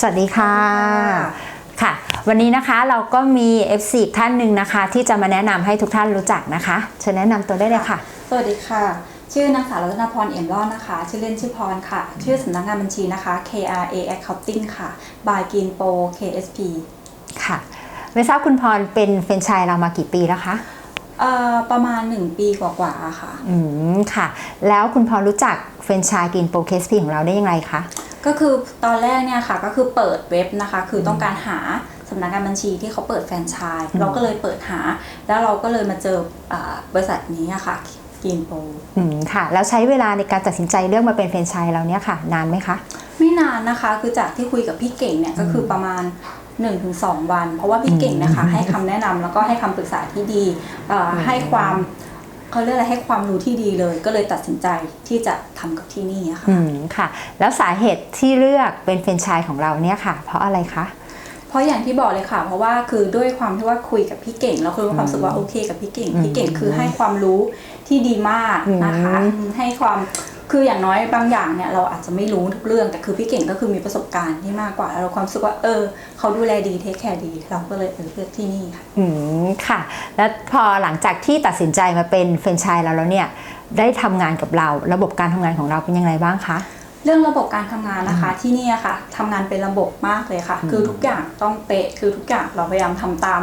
สวัสดีค่ะค่ะ วันนี้นะคะเราก็มี FC อีกท่านหนึ่งนะคะ ที่จะมาแนะนำให้ทุกท่านรู้จักนะคะเชิญแนะนำตัวได้เลยค่ะ สวัสดีค่ะ ชื่อนางสาวรัตนพรเอี่ยมรอดนะคะ ชื่อเล่นชื่อพรค่ะ ชื่อสำนักงานบัญชีนะคะ KRA Accounting ค่ะ by Green Pro KSP ค่ะไม่ทราบคุณพรเป็นแฟรนไชส์เรามากี่ปีแล้วคะเอ่อประมาณ 1 ปีกว่าๆค่ะ อืมค่ะ แล้วคุณพรรู้จักแฟรนไชส์กินโปรเคสพีของเราได้ยังไงคะ ก็คือตอนแรกเนี่ยค่ะก็คือเปิดเว็บนะคะ คือต้องการหาสำนักงานบัญชีที่เขาเปิดแฟรนไชส์อืมเราก็เลยเปิดหา แล้วเราก็เลยมาเจออ่าบริษัทนี้อะค่ะ Green Pro อืมค่ะ แล้วใช้เวลาในการตัดสินใจเลือกมาเป็นแฟรนไชส์เราเนี่ยค่ะ นานไหมคะ ไม่นานนะคะ คือจากที่คุยกับพี่เก่งเนี่ยก็คือประมาณ1-2 วัน เพราะว่าพี่เก่งนะคะอืมให้คำแนะนำแล้วก็ให้คำปรึกษาที่ดีเอ่ออให้ความ เขาเรียกอะไรให้ความรู้ที่ดีเลย ก็เลยตัดสินใจที่จะทำกับที่นี่อะค่ะอืมค่ะ แล้วสาเหตุที่เลือกเป็นแฟรนไชส์ของเราเนี่ยค่ะ เพราะอะไรคะเพราะอย่างที่บอกเลยค่ะ เพราะว่าคือด้วยความที่ว่าคุยกับพี่เก่ง แล้วคือมีความรู้สึกว่าอืมโอเคกับพี่เก่งอืมพี่เก่งคือให้ความรู้ที่ดีมากนะคะอืมอืมให้ความ คืออย่างน้อยบางอย่างเนี่ยเราอาจจะไม่รู้ทุกเรื่องแต่คือพี่เก่งก็คือมีประสบการณ์ที่มากกว่าแล้วเราความรู้สึกว่าเออ เขาดูแลดีเทคแคร์ดี เราก็เลยเออเลือกที่นี่ค่ะอืมค่ะ แล้วพอหลังจากที่ตัดสินใจมาเป็นแฟรนไชส์เราแล้วเนี่ยได้ทำงานกับเรา ระบบการทำงานของเราเป็นยังไงบ้างคะเรื่องระบบการทำงานนะคะที่นี่อะค่ะทำงานเป็นระบบมากเลยค่ะอืมคือทุกอย่างต้องเป๊ะคือทุกอย่างเราพยายามทำตาม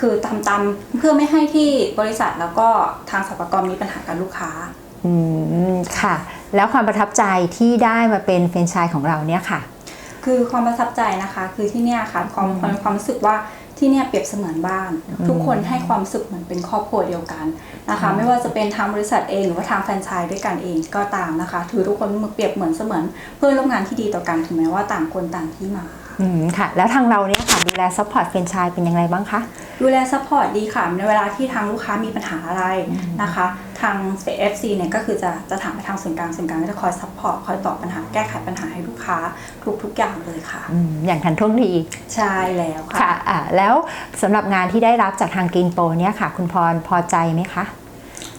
คือทำตามเพื่อไม่ให้ที่บริษัทแล้วก็ทางสรรพากรมีปัญหากับลูกค้า อืมค่ะ แล้วความประทับใจที่ได้มาเป็นแฟรนไชส์ของเราเนี่ยค่ะ คือความประทับใจนะคะ คือที่เนี่ยค่ะความความความรู้สึกว่าที่เนี่ยเปรียบเสมือนบ้าน ทุกคนให้ความรู้สึกเหมือนเป็นครอบครัวเดียวกันนะคะ ไม่ว่าจะเป็นทางบริษัทเองหรือว่าทางแฟรนไชส์ด้วยกันเองก็ตามนะคะ ถือทุกคนเปรียบเหมือนเสมือน เพื่อนร่วมงานที่ดีต่อกันถึงแม้ว่าต่างคนต่างที่มา อืมค่ะ แล้วทางเราเนี่ยค่ะดูแลซัพพอร์ตแฟรนไชส์เป็นยังไงบ้างคะ ดูแลซัพพอร์ตดีค่ะในเวลาที่ทางลูกค้ามีปัญหาอะไรนะคะ ทาง FC เนี่ยก็คือจะจะถามไปทางส่วนกลางส่วนกลางก็จะคอยซัพพอร์ตคอยตอบปัญหาแก้ไขปัญหาให้ลูกค้าทุกทุกๆอย่างเลยค่ะอืมอย่างทันท่วงทีใช่แล้วค่ะค่ะอ่าแล้วสำหรับงานที่ได้รับจากทางกินโปรเนี่ยค่ะ คุณพรพอใจไหมคะ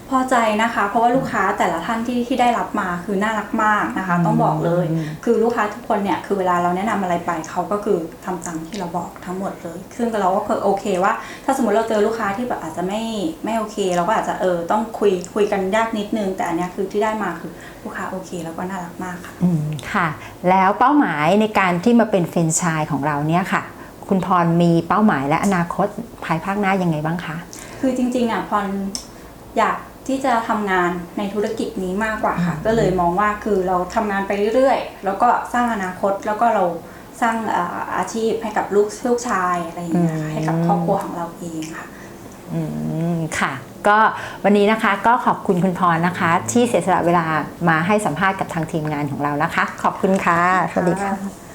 พอใจนะคะ เพราะว่าลูกค้าแต่ละท่านที่ที่ได้รับมาคือน่ารักมากนะคะ ต้องบอกเลยอืมคือลูกค้าทุกคนเนี่ยคือเวลาเราแนะนำอะไรไปเขาก็คือทำตามที่เราบอกทั้งหมดเลย ซึ่งเราก็คือโอเคว่า ถ้าสมมติเราเจอลูกค้าที่แบบอาจจะไม่ไม่โอเค เราก็อาจจะเออต้องคุยคุยกันยากนิดนึง แต่อันเนี้ยคือที่ได้มาคือลูกค้าโอเคแล้วก็น่ารักมากค่ะอืมค่ะ แล้วเป้าหมายในการที่มาเป็นแฟรนไชส์ของเราเนี่ยค่ะ คุณพรมีเป้าหมายและอนาคตภายภาคหน้ายังไงบ้างคะคือจริงๆอะพรอยาก ที่จะทำงานในธุรกิจนี้มากกว่าค่ะ ก็เลยมองว่าคือเราทำงานไปเรื่อยๆ แล้วก็สร้างอนาคตแล้วก็เราสร้างเอ่ออาชีพให้กับลูกลูกชายอะไรอย่างเงี้ยค่ะอืมให้กับครอบครัวของเราเองค่ะอืมค่ะ ก็วันนี้นะคะก็ขอบคุณคุณพรนะคะ ที่เสียสละเวลามาให้สัมภาษณ์กับทางทีมงานของเรานะคะ ขอบคุณค่ะ สวัสดีค่ะ